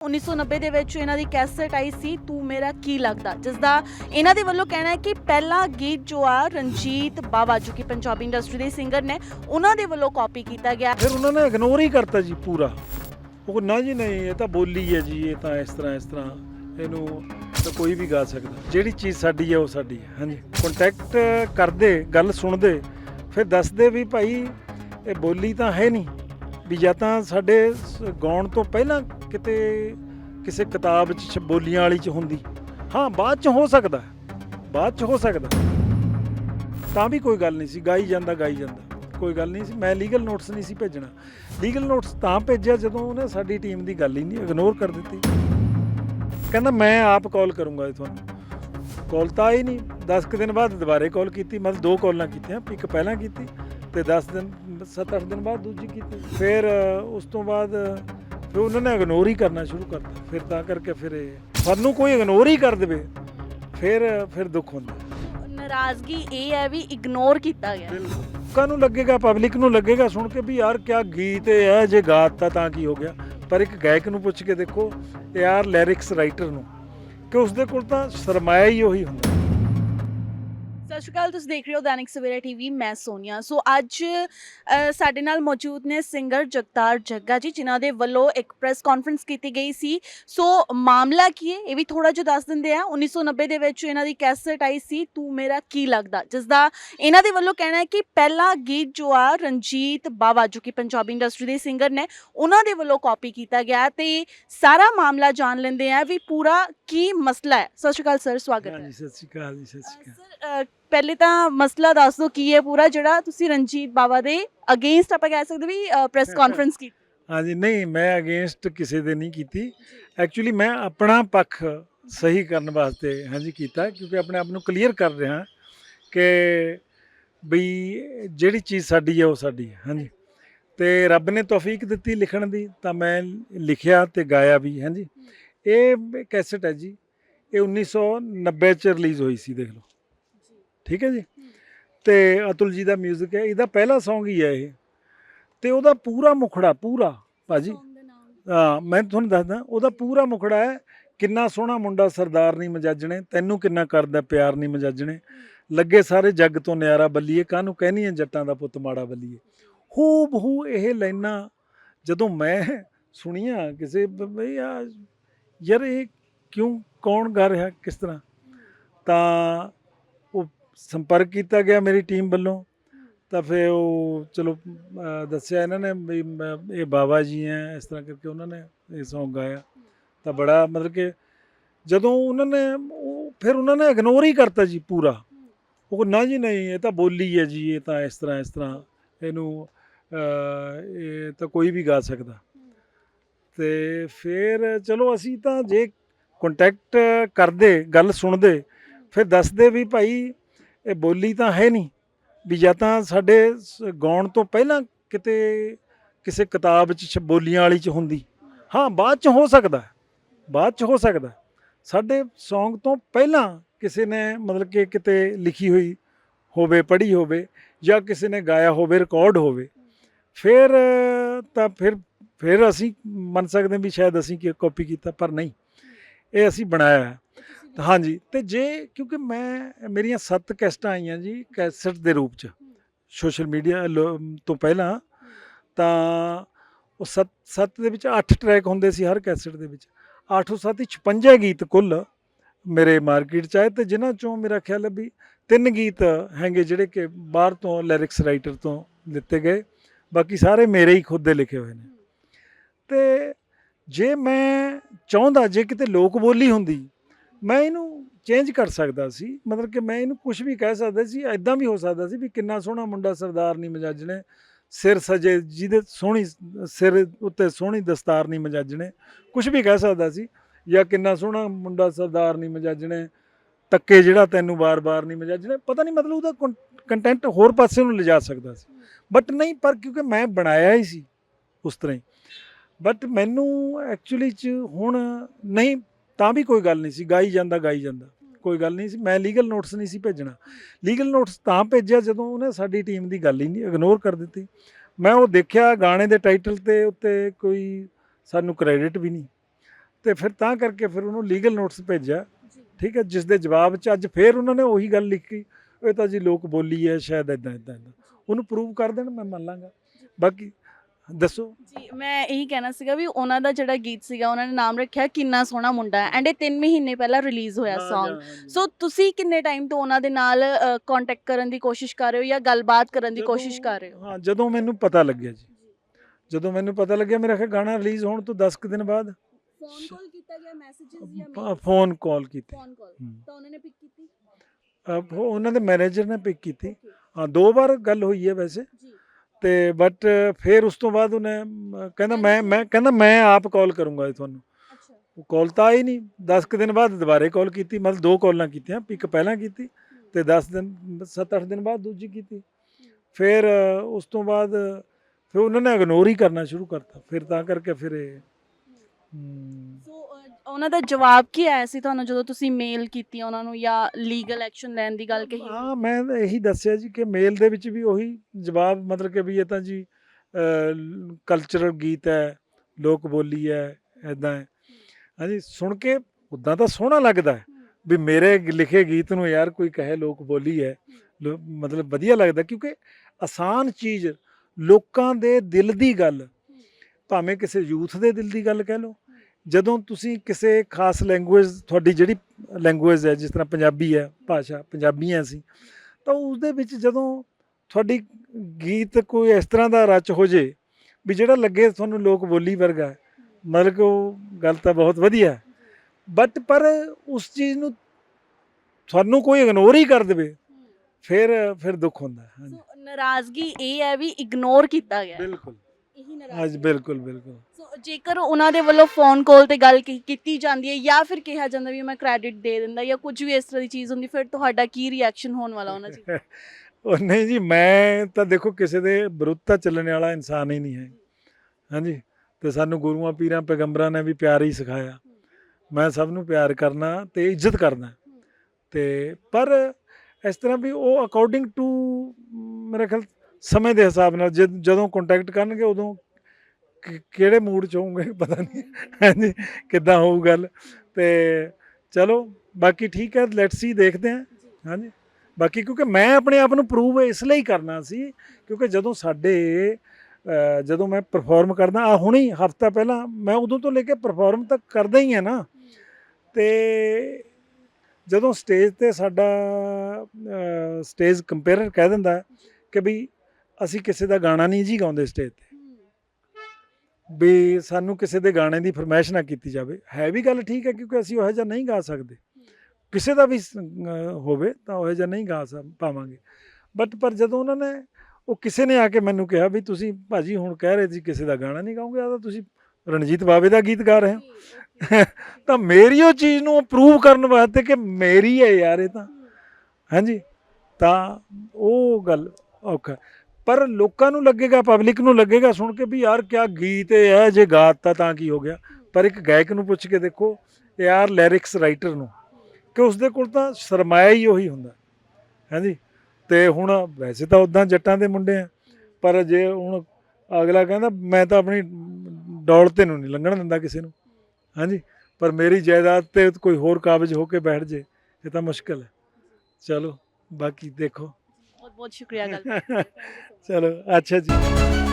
1990 ਦੇ ਵਿੱਚ ਇਹਨਾਂ ਦੀ ਕੈਸਟ ਆਈ ਸੀ, ਤੂੰ ਮੇਰਾ ਕੀ ਲੱਗਦਾ? ਜਿਸ ਦਾ ਇਹਨਾਂ ਦੇ ਵੱਲੋਂ ਕਹਿਣਾ ਹੈ ਕਿ ਪਹਿਲਾ ਗੀਤ ਜੋ ਆ, ਰਣਜੀਤ ਬਾਵਾ, ਜੋ ਕਿ ਪੰਜਾਬੀ ਇੰਡਸਟਰੀ ਦੇ ਸਿੰਗਰ ਨੇ, ਉਹਨਾਂ ਦੇ ਵੱਲੋਂ ਕਾਪੀ ਕੀਤਾ ਗਿਆ। ਫਿਰ ਉਹਨਾਂ ਨੇ ਇਗਨੋਰ ਹੀ ਕਰਤਾ ਜੀ ਪੂਰਾ। ਉਹ ਨਾ ਜੀ ਨਹੀਂ, ਇਹ ਤਾਂ ਬੋਲੀ ਹੈ ਜੀ, ਇਹ ਤਾਂ ਇਸ ਤਰ੍ਹਾਂ ਇਸ ਤਰ੍ਹਾਂ। ਇਹਨੂੰ ਤਾਂ ਕੋਈ ਵੀ ਗਾ ਸਕਦਾ। ਜਿਹੜੀ ਚੀਜ਼ ਸਾਡੀ ਹੈ, ਉਹ ਸਾਡੀ ਹੈ। ਹਾਂਜੀ। ਕੰਟੈਕਟ ਕਰਦੇ, ਗੱਲ ਸੁਣਦੇ, ਫਿਰ ਦੱਸਦੇ ਵੀ ਭਾਈ, ਇਹ ਬੋਲੀ ਤਾਂ ਹੈ ਨਹੀਂ। ਵੀ ਜਾਂ ਤਾਂ ਸਾਡੇ ਗਾਉਣ ਤੋਂ ਪਹਿਲਾਂ ਕਿਤੇ ਕਿਸੇ ਕਿਤਾਬ 'ਚ ਬੋਲੀਆਂ ਵਾਲੀ 'ਚ ਹੁੰਦੀ। ਹਾਂ, ਬਾਅਦ 'ਚ ਹੋ ਸਕਦਾ ਬਾਅਦ 'ਚ ਹੋ ਸਕਦਾ ਤਾਂ ਵੀ ਕੋਈ ਗੱਲ ਨਹੀਂ ਸੀ। ਗਾਈ ਜਾਂਦਾ ਗਾਈ ਜਾਂਦਾ। ਕੋਈ ਗੱਲ ਨਹੀਂ ਸੀ। ਮੈਂ ਲੀਗਲ ਨੋਟਿਸ ਨਹੀਂ ਸੀ ਭੇਜਣਾ। ਲੀਗਲ ਨੋਟਿਸ ਤਾਂ ਭੇਜਿਆ ਜਦੋਂ ਉਹਨੇ ਸਾਡੀ ਟੀਮ ਦੀ ਗੱਲ ਹੀ ਨਹੀਂ ਇਗਨੋਰ ਕਰ ਦਿੱਤੀ। ਕਹਿੰਦਾ, ਮੈਂ ਆਪ ਕਾਲ ਕਰੂੰਗਾ ਜੀ ਤੁਹਾਨੂੰ। ਕਾਲ ਤਾਂ ਆਈ ਨਹੀਂ। 10 ਕੁ ਦਿਨ ਬਾਅਦ ਦੁਬਾਰੇ ਕਾਲ ਕੀਤੀ। ਮਤਲਬ ਦੋ ਕਾਲਾਂ ਕੀਤੀਆਂ। ਇੱਕ ਪਹਿਲਾਂ ਕੀਤੀ ਤੇ 10 ਦਿਨ 7-8 ਦਿਨ ਬਾਅਦ ਦੂਜੀ ਕੀਤੀ। ਫਿਰ, ਉਸ ਤੋਂ ਬਾਅਦ ਫਿਰ ਉਹਨਾਂ ਨੇ ਇਗਨੋਰ ਹੀ ਕਰਨਾ ਸ਼ੁਰੂ ਕਰਤਾ। ਫਿਰ ਤਾਂ ਕਰਕੇ ਫਿਰ ਇਹ ਸਾਨੂੰ ਕੋਈ ਇਗਨੋਰ ਹੀ ਕਰ ਦੇਵੇ ਫਿਰ ਫਿਰ ਦੁੱਖ ਹੁੰਦਾ। ਨਾਰਾਜ਼ਗੀ ਇਹ ਹੈ ਵੀ ਇਗਨੋਰ ਕੀਤਾ ਗਿਆ। ਲੋਕਾਂ ਨੂੰ ਲੱਗੇਗਾ ਪਬਲਿਕ ਨੂੰ ਲੱਗੇਗਾ ਸੁਣ ਕੇ ਵੀ ਯਾਰ ਕਿਆ ਗੀਤ ਹੈ ਜੇ ਗਾਤਾ ਤਾਂ ਕੀ ਹੋ ਗਿਆ। ਪਰ ਇੱਕ ਗਾਇਕ ਨੂੰ ਪੁੱਛ ਕੇ ਦੇਖੋ ਯਾਰ ਲਿਰਿਕਸ ਰਾਈਟਰ ਨੂੰ ਕਿ ਉਸਦੇ ਕੋਲ ਤਾਂ ਸਰਮਾਇਆ ਹੀ ਉਹੀ ਹੁੰਦਾ। ਸਤਿ ਸ਼੍ਰੀ ਅਕਾਲ ਤੁਸੀਂ ਦੇਖ ਰਹੇ ਹੋ ਦੈਨਿਕ ਸਵੇਰਾ ਟੀਵੀ ਮੈਂ ਸੋਨੀਆ। ਸੋ ਅੱਜ ਅ, ਸਾਡੇ ਨਾਲ ਮੌਜੂਦ ਨੇ ਸਿੰਗਰ ਜਗਤਾਰ ਜੱਗਾ ਜੀ ਜਿਨ੍ਹਾਂ ਦੇ ਵੱਲੋਂ ਇੱਕ ਪ੍ਰੈਸ ਕਾਨਫਰੰਸ ਕੀਤੀ ਗਈ ਸੀ। ਸੋ ਮਾਮਲਾ ਕੀ ਹੈ? ਇਹ ਵੀ ਥੋੜਾ ਜਿਹਾ ਦੱਸ ਦਿੰਦੇ ਆ। 1990 ਦੇ ਵਿੱਚ ਇਹਨਾਂ ਦੀ ਕੈਸਟ ਆਈ ਸੀ ਤੂੰ ਮੇਰਾ ਕੀ ਲੱਗਦਾ? ਜਿਸ ਦਾ ਇਹਨਾਂ ਦੇ ਵੱਲੋਂ ਕਹਿਣਾ ਹੈ ਕਿ ਪਹਿਲਾ ਗੀਤ ਜੋ ਆ ਰਣਜੀਤ ਬਾਵਾ ਜੋ ਕਿ ਪੰਜਾਬੀ ਇੰਡਸਟਰੀ ਦੇ ਸਿੰਗਰ ਨੇ ਉਹਨਾਂ ਦੇ ਵੱਲੋਂ ਕਾਪੀ ਕੀਤਾ ਗਿਆ ਤੇ ਸਾਰਾ ਮਾਮਲਾ ਜਾਣ ਲੈਂਦੇ ਆ ਵੀ ਪੂਰਾ ਕੀ ਮਸਲਾ ਹੈ? ਸਤਿ ਸ਼੍ਰੀ ਅਕਾਲ ਸਰ ਸਵਾਗਤ ਹੈ। ਹਾਂਜੀ ਸਤਿ ਸ਼੍ਰੀ ਅਕਾਲ ਜੀ ਸਤਿ ਸ਼੍ਰੀ ਅਕਾਲ। ਸਰ ਪਹਿਲੇ ਤਾਂ ਮਸਲਾ ਦੱਸ ਦਿਓ ਕੀ ਹੈ ਪੂਰਾ ਜਿਹੜਾ ਤੁਸੀਂ ਰਣਜੀਤ ਬਾਵਾ ਦੇ ਅਗੇਂਸਟ ਆਪਾਂ ਕਹਿ ਸਕਦੇ ਵੀ ਪ੍ਰੈਸ ਕਾਨਫਰੰਸ ਕੀਤੀ। ਹਾਂਜੀ ਨਹੀਂ ਮੈਂ ਅਗੇਂਸਟ ਕਿਸੇ ਦੇ ਨਹੀਂ ਕੀਤੀ। ਐਕਚੁਅਲੀ ਮੈਂ ਆਪਣਾ ਪੱਖ ਸਹੀ ਕਰਨ ਵਾਸਤੇ ਹਾਂਜੀ ਕੀਤਾ ਕਿਉਂਕਿ ਆਪਣੇ ਆਪ ਨੂੰ ਕਲੀਅਰ ਕਰ ਰਿਹਾ ਕਿ ਬਈ ਜਿਹੜੀ ਚੀਜ਼ ਸਾਡੀ ਹੈ ਉਹ ਸਾਡੀ ਹੈ ਹਾਂਜੀ। ਤੇ ਰੱਬ ਨੇ ਤੌਫੀਕ ਦਿੱਤੀ ਲਿਖਣ ਦੀ ਤਾਂ ਮੈਂ ਲਿਖਿਆ ਤੇ ਗਾਇਆ ਵੀ ਹਾਂਜੀ। ਇਹ ਕੈਸਟ ਹੈ ਜੀ ਇਹ 1990 ਚ ਰਿਲੀਜ਼ ਹੋਈ ਸੀ ਦੇਖ ਲਓ। ਠੀਕ ਹੈ ਜੀ? ਤੇ ਅਤੁਲ ਜੀ ਦਾ 뮤직 ਹੈ ਇਹਦਾ ਪਹਿਲਾ Song ਹੀ ਹੈ ਇਹ। ਤੇ ਉਹਦਾ ਪੂਰਾ ਮੁਖੜਾ ਪੂਰਾ ਭਾਜੀ। ਹਾਂ ਮੈਂ ਤੁਹਾਨੂੰ ਦੱਸਦਾ ਉਹਦਾ ਪੂਰਾ ਮੁਖੜਾ ਹੈ ਕਿੰਨਾ ਸੋਹਣਾ ਮੁੰਡਾ ਸਰਦਾਰ ਨਹੀਂ ਮਜਾਜਣੇ ਤੈਨੂੰ ਕਿੰਨਾ ਕਰਦਾ ਪਿਆਰ ਨਹੀਂ ਮਜਾਜਣੇ। ਲੱਗੇ ਸਾਰੇ ਜੱਗ ਤੋਂ ਨਿਆਰਾ ਬੱਲੀਏ ਕਾਹਨੂੰ ਕਹਿਨੀ ਹੈ ਜੱਟਾਂ ਦਾ ਪੁੱਤ ਮਾੜਾ ਬੱਲੀਏ। ਹੂ ਬਹੂ ਇਹ ਲਾਈਨਾਂ ਜਦੋਂ ਮੈਂ ਸੁਣੀਆਂ ਕਿਸੇ ਬਈ ਆ ਯਾਰ ਇਹ ਕਿਉਂ ਕੌਣ ਗਾ ਰਿਹਾ ਕਿਸ ਤਰ੍ਹਾਂ? ਤਾਂ ਸੰਪਰਕ ਕੀਤਾ ਗਿਆ ਮੇਰੀ ਟੀਮ ਵੱਲੋਂ, ਤਾਂ ਫਿਰ ਉਹ ਚਲੋ ਦੱਸਿਆ ਇਹਨਾਂ ਨੇ ਵੀ ਇਹ ਬਾਬਾ ਜੀ ਹੈ ਇਸ ਤਰ੍ਹਾਂ ਕਰਕੇ ਉਹਨਾਂ ਨੇ ਇਹ Song ਗਾਇਆ। ਤਾਂ ਬੜਾ ਮਤਲਬ ਕਿ ਜਦੋਂ ਉਹਨਾਂ ਨੇ, ਉਹ ਫਿਰ ਉਹਨਾਂ ਨੇ ਇਗਨੋਰ ਹੀ ਕਰਤਾ ਜੀ ਪੂਰਾ। ਉਹ ਨਾ ਜੀ ਨਹੀਂ, ਇਹ ਤਾਂ ਬੋਲੀ ਹੈ ਜੀ, ਇਹ ਤਾਂ ਇਸ ਤਰ੍ਹਾਂ ਇਸ ਤਰ੍ਹਾਂ, ਇਹਨੂੰ ਇਹ ਤਾਂ ਕੋਈ ਵੀ ਗਾ ਸਕਦਾ। ਤੇ ਫਿਰ ਚਲੋ ਅਸੀਂ ਤਾਂ ਜੇ ਕੰਟੈਕਟ ਕਰਦੇ, ਗੱਲ ਸੁਣਦੇ, ਫਿਰ ਦੱਸਦੇ ਵੀ ਭਾਈ ਇਹ ਬੋਲੀ ਤਾਂ ਹੈ ਨਹੀਂ। ਵੀ ਜਾਂ ਤਾਂ ਸਾਡੇ ਸ- ਗਾਉਣ ਤੋਂ ਪਹਿਲਾਂ ਕਿਤੇ ਕਿਸੇ ਕਿਤਾਬ 'ਚ ਬੋਲੀਆਂ ਵਾਲੀ 'ਚ ਹੁੰਦੀ। ਹਾਂ, ਬਾਅਦ 'ਚ ਹੋ ਸਕਦਾ ਬਾਅਦ 'ਚ ਹੋ ਸਕਦਾ ਸਾਡੇ Song ਤੋਂ ਪਹਿਲਾਂ ਕਿਸੇ ਨੇ ਮਤਲਬ ਕਿ ਕਿਤੇ ਲਿਖੀ ਹੋਈ ਹੋਵੇ, ਪੜ੍ਹੀ ਹੋਵੇ ਜਾਂ ਕਿਸੇ ਨੇ ਗਾਇਆ ਹੋਵੇ ਰਿਕਾਰਡ ਹੋਵੇ, ਫਿਰ ਤਾਂ ਫਿਰ ਫਿਰ ਅਸੀਂ ਮੰਨ ਸਕਦੇ ਵੀ ਸ਼ਾਇਦ ਅਸੀਂ ਕਿ ਕਾਪੀ ਕੀਤਾ, ਪਰ ਨਹੀਂ। ਇਹ ਅਸੀਂ ਬਣਾਇਆ ਹਾਂਜੀ ਤੇ ਜੇ ਕਿਉਂਕਿ ਮੈਂ ਮੇਰੀਆਂ ਸੱਤ ਕੈਸਟਾਂ ਆਈਆਂ ਜੀ ਕੈਸਟ ਦੇ ਰੂਪ ਚ ਸੋਸ਼ਲ ਮੀਡੀਆ ਤੋਂ ਪਹਿਲਾਂ ਤਾਂ ਉਹ ਸੱਤ ਸੱਤ ਦੇ ਵਿੱਚ 8 ਟਰੈਕ ਹੁੰਦੇ ਸੀ ਹਰ ਕੈਸਟ ਦੇ ਵਿੱਚ। 8 7 56 ਗੀਤ ਕੁੱਲ ਮੇਰੇ ਮਾਰਕੀਟ ਚ ਆਏ ਤੇ ਜਿਨ੍ਹਾਂ ਚੋਂ ਮੇਰਾ ਖਿਆਲ ਹੈ ਵੀ ਤਿੰਨ ਗੀਤ ਹੈਗੇ ਜਿਹੜੇ ਕਿ ਬਾਹਰ ਤੋਂ ਲਿਰਿਕਸ ਰਾਈਟਰ ਤੋਂ ਲਿੱਤੇ ਗਏ ਬਾਕੀ ਸਾਰੇ ਮੇਰੇ ਹੀ ਖੁਦ ਦੇ ਲਿਖੇ ਹੋਏ ਨੇ। ਤੇ ਜੇ ਮੈਂ ਚਾਹੁੰਦਾ ਜੇ ਕਿਤੇ ਲੋਕ ਬੋਲੀ ਹੁੰਦੀ ਮੈਂ ਇਹਨੂੰ ਚੇਂਜ ਕਰ ਸਕਦਾ ਸੀ, ਮਤਲਬ ਕਿ ਮੈਂ ਇਹਨੂੰ ਕੁਝ ਵੀ ਕਹਿ ਸਕਦਾ ਸੀ ਐਦਾਂ ਵੀ ਹੋ ਸਕਦਾ ਸੀ ਵੀ ਕਿੰਨਾ ਸੋਹਣਾ ਮੁੰਡਾ ਸਰਦਾਰ ਨਹੀਂ ਮਜਾਜਣੇ ਸਿਰ ਸਜੇ ਜਿਹਦੇ ਸੋਹਣੀ ਸਿਰ ਉੱਤੇ ਸੋਹਣੀ ਦਸਤਾਰ ਨਹੀਂ ਮਜਾਜਣੇ ਕੁਝ ਵੀ ਕਹਿ ਸਕਦਾ ਸੀ, ਜਾਂ ਕਿੰਨਾ ਸੋਹਣਾ ਮੁੰਡਾ ਸਰਦਾਰ ਨਹੀਂ ਮਜਾਜਣੇ ਤੱਕੇ ਜਿਹੜਾ ਤੈਨੂੰ ਬਾਰ-ਬਾਰ ਨਹੀਂ ਮਜਾਜਣੇ ਪਤਾ ਨਹੀਂ ਮਤਲਬ ਉਹਦਾ ਕੰਟੈਂਟ ਹੋਰ ਪਾਸੇ ਨੂੰ ਲਿਜਾ ਸਕਦਾ ਸੀ ਬਟ ਨਹੀਂ, ਪਰ ਕਿਉਂਕਿ ਮੈਂ ਬਣਾਇਆ ਹੀ ਸੀ, ਉਸ ਤਰ੍ਹਾਂ ਹੀ ਬਟ ਮੈਨੂੰ ਐਕਚੁਅਲੀ ਚ ਹੁਣ ਨਹੀਂ ਤਾਂ ਵੀ ਕੋਈ ਗੱਲ ਨਹੀਂ ਸੀ ਗਾਈ ਜਾਂਦਾ ਗਾਈ ਜਾਂਦਾ। ਕੋਈ ਗੱਲ ਨਹੀਂ ਸੀ ਮੈਂ ਲੀਗਲ ਨੋਟਿਸ ਨਹੀਂ ਸੀ ਭੇਜਣਾ। ਲੀਗਲ ਨੋਟਿਸ ਤਾਂ ਭੇਜਿਆ ਜਦੋਂ ਉਹਨੇ ਸਾਡੀ ਟੀਮ ਦੀ ਗੱਲ ਹੀ ਨਹੀਂ ਇਗਨੋਰ ਕਰ ਦਿੱਤੀ। ਮੈਂ ਉਹ ਦੇਖਿਆ ਗਾਣੇ ਦੇ ਟਾਈਟਲ ਤੇ ਉੱਤੇ ਕੋਈ ਸਾਨੂੰ ਕ੍ਰੈਡਿਟ ਵੀ ਨਹੀਂ। ਤੇ ਫਿਰ ਤਾਂ ਕਰਕੇ ਫਿਰ ਉਹਨੂੰ ਲੀਗਲ ਨੋਟਿਸ ਭੇਜਿਆ। ਠੀਕ ਹੈ ਜਿਸ ਦੇ ਜਵਾਬ 'ਚ ਅੱਜ ਫਿਰ ਉਹਨਾਂ ਨੇ ਉਹੀ ਗੱਲ ਲਿਖੀ। ਇਹ ਤਾਂ ਜੀ ਲੋਕ ਬੋਲੀ ਹੈ ਸ਼ਾਇਦ ਇਦਾਂ ਇਦਾਂ ਉਹਨੂੰ ਪ੍ਰੂਵ ਕਰ ਦੇਣ ਮੈਂ ਮੰਨ ਲਾਂਗਾ। ਬਾਕੀ ਦੱਸੋ। ਜੀ ਮੈਂ ਇਹੀ ਕਹਿਣਾ ਸੀਗਾ ਵੀ ਉਹਨਾਂ ਦਾ ਜਿਹੜਾ ਗੀਤ ਸੀਗਾ ਉਹਨਾਂ ਨੇ ਨਾਮ ਰੱਖਿਆ ਕਿੰਨਾ ਸੋਹਣਾ ਮੁੰਡਾ ਐਂਡ ਇਹ 3 ਮਹੀਨੇ ਪਹਿਲਾਂ ਰਿਲੀਜ਼ ਹੋਇਆ Song ਸੋ ਤੁਸੀਂ ਕਿੰਨੇ ਟਾਈਮ ਤੋਂ ਉਹਨਾਂ ਦੇ ਨਾਲ ਕੰਟੈਕਟ ਕਰਨ ਦੀ ਕੋਸ਼ਿਸ਼ ਕਰ ਰਹੇ ਹੋ ਜਾਂ ਗੱਲਬਾਤ ਕਰਨ ਦੀ ਕੋਸ਼ਿਸ਼ ਕਰ ਰਹੇ ਹੋ? ਹਾਂ ਜਦੋਂ ਮੈਨੂੰ ਪਤਾ ਲੱਗਿਆ ਜੀ। ਜਦੋਂ ਮੈਨੂੰ ਪਤਾ ਲੱਗਿਆ ਮੇਰਾ ਖਿਆਲ ਗਾਣਾ ਰਿਲੀਜ਼ ਹੋਣ ਤੋਂ 10 ਕੁ ਦਿਨ ਬਾਅਦ। ਫੋਨ ਕਾਲ ਕੀਤਾ ਗਿਆ ਮੈਸੇजेस ਫੋਨ ਕਾਲ ਕੀਤੀ। ਫੋਨ ਕਾਲ ਹਮ। ਤਾਂ ਉਹਨਾਂ ਨੇ ਪਿਕ ਕੀਤੀ? ਅਹ ਉਹ- ਉਹਨਾਂ ਦੇ ਮੈਨੇਜਰ ਨੇ ਪਿਕ ਕੀਤੀ। ਹਾਂ ਦੋ ਵਾਰ ਗੱਲ ਹੋਈ ਹੈ ਵੈਸੇ। ਜੀ। ਤੇ ਬਟ ਫਿਰ ਉਸ ਤੋਂ ਬਾਅਦ ਉਹਨੇ ਕਹਿੰਦਾ ਮੈਂ ਮੈਂ ਕਹਿੰਦਾ ਮੈਂ ਆਪ ਕਾਲ ਕਰੂੰਗਾ ਜੀ ਤੁਹਾਨੂੰ। ਉਹ ਕਾਲ ਤਾਂ ਆਈ ਨਹੀਂ। 10 ਕੁ ਦਿਨ ਬਾਅਦ ਦੁਬਾਰੇ ਕਾਲ ਕੀਤੀ। ਮਤਲਬ ਦੋ ਕਾਲਾਂ ਕੀਤੀਆਂ ਇੱਕ ਪਹਿਲਾਂ ਕੀਤੀ ਤੇ 10 ਦਿਨ 7-8 ਦਿਨ ਬਾਅਦ ਦੂਜੀ ਕੀਤੀ। ਫਿਰ ਉਸ ਤੋਂ ਬਾਅਦ ਫਿਰ ਉਹਨਾਂ ਨੇ ਇਗਨੋਰ ਹੀ ਕਰਨਾ ਸ਼ੁਰੂ ਕਰਤਾ। ਫਿਰ ਤਾਂ ਕਰਕੇ ਫਿਰ ਇਹ ਸੋ ਉਹਨਾਂ ਦਾ ਜਵਾਬ ਕੀ ਆਇਆ ਸੀ ਤੁਹਾਨੂੰ ਜਦੋਂ ਤੁਸੀਂ ਮੇਲ ਕੀਤੀ ਉਹਨਾਂ ਨੂੰ ਜਾਂ ਲੀਗਲ ਐਕਸ਼ਨ ਲੈਣ ਦੀ ਗੱਲ ਕਹੀ? ਹਾਂ, ਮੈਂ ਤਾਂ ਇਹੀ ਦੱਸਿਆ ਜੀ ਕਿ ਮੇਲ ਦੇ ਵਿੱਚ ਵੀ ਉਹੀ ਜਵਾਬ, ਮਤਲਬ ਕਿ ਵੀ ਇਹ ਤਾਂ ਜੀ ਕਲਚਰਲ ਗੀਤ ਹੈ, ਲੋਕ ਬੋਲੀ ਹੈ ਐਦਾਂ ਹੈ। ਹਾਂਜੀ, ਸੁਣ ਕੇ ਉਦਾਂ ਤਾਂ ਸੋਹਣਾ ਲੱਗਦਾ ਵੀ ਮੇਰੇ ਲਿਖੇ ਗੀਤ ਨੂੰ ਯਾਰ ਕੋਈ ਕਹੇ ਲੋਕ ਬੋਲੀ ਹੈ। ਲੋ- ਮਤਲਬ ਵਧੀਆ ਲੱਗਦਾ ਕਿਉਂਕਿ ਆਸਾਨ ਚੀਜ਼, ਲੋਕਾਂ ਦੇ ਦਿਲ ਦੀ ਗੱਲ, ਭਾਵੇਂ ਕਿਸੇ ਯੂਥ ਦੇ ਦਿਲ ਦੀ ਗੱਲ ਕਹਿ ਲਓ ਜਦੋਂ ਤੁਸੀਂ ਕਿਸੇ ਖਾਸ ਲੈਂਗੁਏਜ ਤੁਹਾਡੀ ਜਿਹੜੀ ਲੈਂਗੁਏਜ ਹੈ ਜਿਸ ਤਰ੍ਹਾਂ ਪੰਜਾਬੀ ਹੈ ਭਾਸ਼ਾ ਪੰਜਾਬੀਆਂ ਸੀ ਤਾਂ ਉਸ ਦੇ ਵਿੱਚ ਜਦੋਂ ਤੁਹਾਡੀ ਗੀਤ ਕੋਈ ਇਸ ਤਰ੍ਹਾਂ ਦਾ ਰਚ ਹੋ ਜੇ ਵੀ ਜਿਹੜਾ ਲੱਗੇ ਤੁਹਾਨੂੰ ਲੋਕ ਬੋਲੀ ਵਰਗਾ ਹੈ, ਮਤਲਬ ਕਿ ਉਹ ਗੱਲ ਤਾਂ ਬਹੁਤ ਵਧੀਆ ਹੈ। ਬਟ ਪਰ ਉਸ ਚੀਜ਼ ਨੂੰ ਤੁਹਾਨੂੰ ਕੋਈ ਇਗਨੋਰ ਹੀ ਕਰ ਦੇਵੇ ਫਿਰ ਫਿਰ ਦੁੱਖ ਹੁੰਦਾ ਹੈ। ਹਾਂਜੀ। ਨਾਰਾਜ਼ਗੀ ਇਹ ਹੈ ਵੀ ਇਗਨੋਰ ਕੀਤਾ ਗਿਆ ਬਿਲਕੁਲ। ਇਹੀ ਹਾਂਜੀ ਨਾਰਾਜ਼ਗੀ ਬਿਲਕੁਲ ਬਿਲਕੁਲ। ਸੋ ਜੇਕਰ ਉਹਨਾਂ ਦੇ ਵੱਲੋਂ ਫੋਨ ਕਾਲ ਤੇ ਗੱਲ ਕੀ- ਕੀਤੀ ਜਾਂਦੀ ਹੈ ਜਾਂ ਫਿਰ ਕਿਹਾ ਜਾਂਦਾ ਵੀ ਮੈਂ ਕ੍ਰੈਡਿਟ ਦੇ ਦਿੰਦਾ ਜਾਂ ਕੁਝ ਵੀ ਇਸ ਤਰ੍ਹਾਂ ਦੀ ਚੀਜ਼ ਹੁੰਦੀ ਫਿਰ ਤੁਹਾਡਾ ਕੀ ਰਿਐਕਸ਼ਨ ਹੋਣ ਵਾਲਾ ਉਹਨਾਂ ਚੀਜ਼ ਉਹ ਨਹੀਂ ਜੀ ਮੈਂ ਤਾਂ ਦੇਖੋ ਕਿਸੇ ਦੇ ਵਿਰੁੱਧ ਤਾਂ ਚੱਲਣ ਵਾਲਾ ਇਨਸਾਨ ਹੀ ਨਹੀਂ ਹੈ। ਹਾਂਜੀ ਤੇ ਸਾਨੂੰ ਗੁਰੂਆਂ ਪੀਰਾਂ ਪੈਗੰਬਰਾਂ ਨੇ ਵੀ ਪਿਆਰ ਹੀ ਸਿਖਾਇਆ। ਮੈਂ ਸਭ ਨੂੰ ਪਿਆਰ ਕਰਨਾ ਤੇ ਇੱਜ਼ਤ ਕਰਨਾ। ਤੇ ਪਰ ਇਸ ਤਰ੍ਹਾਂ ਵੀ ਉਹ ਅਕੋਰਡਿੰਗ ਟੂ ਮੇਰੇ ਖਿਆਲ ਸਮੇਂ ਦੇ ਹਿਸਾਬ ਨਾਲ ਜਦ- ਜਦੋਂ ਕੰਟੈਕਟ ਕਰਨਗੇ ਉਦੋਂ ਕਿ- ਕਿਹੜੇ ਮੂਡ ਚ ਹੋਣਗੇ ਪਤਾ ਨਹੀਂ। ਹਾਂਜੀ ਕਿੱਦਾਂ ਹੋਊ ਗੱਲ। ਤੇ ਚਲੋ ਬਾਕੀ ਠੀਕ ਹੈ ਲੈਟਸ ਸੀ ਦੇਖਦੇ ਹਾਂ। ਹਾਂਜੀ। ਬਾਕੀ ਕਿਉਂਕਿ ਮੈਂ ਆਪਣੇ ਆਪ ਨੂੰ ਪ੍ਰੂਵ ਇਸ ਲਈ ਕਰਨਾ ਸੀ ਕਿਉਂਕਿ ਜਦੋਂ ਸਾਡੇ ਅਹ, ਜਦੋਂ ਮੈਂ ਪਰਫਾਰਮ ਕਰਦਾ ਆ ਹੁਣੇ ਹਫਤਾ ਪਹਿਲਾਂ ਮੈਂ ਉਦੋਂ ਤੋਂ ਲੈ ਕੇ ਪਰਫਾਰਮ ਤੱਕ ਕਰਦਾ ਹੀ ਆ ਨਾ। ਤੇ ਜਦੋਂ ਸਟੇਜ ਤੇ ਸਾਡਾ ਸਟੇਜ ਕੰਪੇਅਰਰ ਕਹਿ ਦਿੰਦਾ ਕਿ ਵੀ ਅਸੀਂ ਕਿਸੇ ਦਾ ਗਾਣਾ ਨਹੀਂ ਜੀ ਗਾਉਂਦੇ ਸਟੇਜ ਤੇ। ਵੀ ਸਾਨੂੰ ਕਿਸੇ ਦੇ ਗਾਣੇ ਦੀ ਫਰਮਾਇਸ਼ ਨਾ ਕੀਤੀ ਜਾਵੇ। ਹੈ ਵੀ ਗੱਲ ਠੀਕ ਹੈ ਕਿਉਂਕਿ ਅਸੀਂ ਉਹ ਜਿਹਾ ਨਹੀਂ ਗਾ ਸਕਦੇ। ਕਿਸੇ ਦਾ ਵੀ ਹੋਵੇ ਤਾਂ ਉਹ ਜਿਹਾ ਨਹੀਂ ਗਾ ਸਕ ਪਾਵਾਂਗੇ। ਬਟ ਪਰ ਜਦੋਂ ਉਹਨਾਂ ਨੇ ਉਹ ਕਿਸੇ ਨੇ ਆ ਕੇ ਮੈਨੂੰ ਕਿਹਾ ਵੀ ਤੁਸੀਂ ਭਾਜੀ ਹੁਣ ਕਹਿ ਰਹੇ ਸੀ ਕਿਸੇ ਦਾ ਗਾਣਾ ਨਹੀਂ ਗਾਉਂਗੇ ਆ ਤਾਂ ਤੁਸੀਂ ਰਣਜੀਤ ਬਾਵੇ ਦਾ ਗੀਤ ਗਾ ਰਹੇ ਹੋ। ਤਾਂ ਮੇਰੀ ਉਹ ਚੀਜ਼ ਨੂੰ ਪ੍ਰੂਵ ਕਰਨ ਵਾਸਤੇ ਕਿ ਮੇਰੀ ਹੈ ਯਾਰ ਇਹ ਤਾਂ। ਹਾਂਜੀ। ਤਾਂ ਉਹ ਗੱਲ ਔਖਾ। ਪਰ ਲੋਕਾਂ ਨੂੰ ਲੱਗੇਗਾ ਪਬਲਿਕ ਨੂੰ ਲੱਗੇਗਾ ਸੁਣ ਕੇ ਵੀ ਯਾਰ ਕਿਆ ਗੀਤ ਇਹ ਹੈ, ਜੇ ਗਾਤਾ ਤਾਂ ਕੀ ਹੋ ਗਿਆ। ਪਰ ਇੱਕ ਗਾਇਕ ਨੂੰ ਪੁੱਛ ਕੇ ਦੇਖੋ ਯਾਰ ਲਿਰਿਕਸ ਰਾਈਟਰ ਨੂੰ, ਕਿ ਉਸਦੇ ਕੋਲ ਤਾਂ ਸਰਮਾਇਆ ਹੀ ਉਹੀ ਹੁੰਦਾ। ਹਾਂਜੀ? ਤੇ ਹੁਣ ਵੈਸੇ ਤਾਂ ਉਦਾਂ ਜੱਟਾਂ ਦੇ ਮੁੰਡੇ ਆ, ਪਰ ਜੇ ਹੁਣ ਅਗਲਾ ਕਹਿੰਦਾ, ਮੈਂ ਤਾਂ ਆਪਣੀ ਡੌਲ ਤੇ ਨੂੰ ਨਹੀਂ ਲੰਘਣ ਦਿੰਦਾ ਕਿਸੇ ਨੂੰ। ਹਾਂਜੀ? ਪਰ ਮੇਰੀ ਜਾਇਦਾਦ ਤੇ ਕੋਈ ਹੋਰ ਕਾਬਜ ਹੋ ਕੇ ਬੈਠ ਜੇ, ਇਹ ਤਾਂ ਮੁਸ਼ਕਲ ਹੈ। ਚਲੋ, ਬਾਕੀ ਦੇਖੋ। ਬਹੁਤ ਬਹੁਤ ਸ਼ੁਕਰੀਆ ਗੱਲ ਚਲੋ ਅੱਛਾ ਜੀ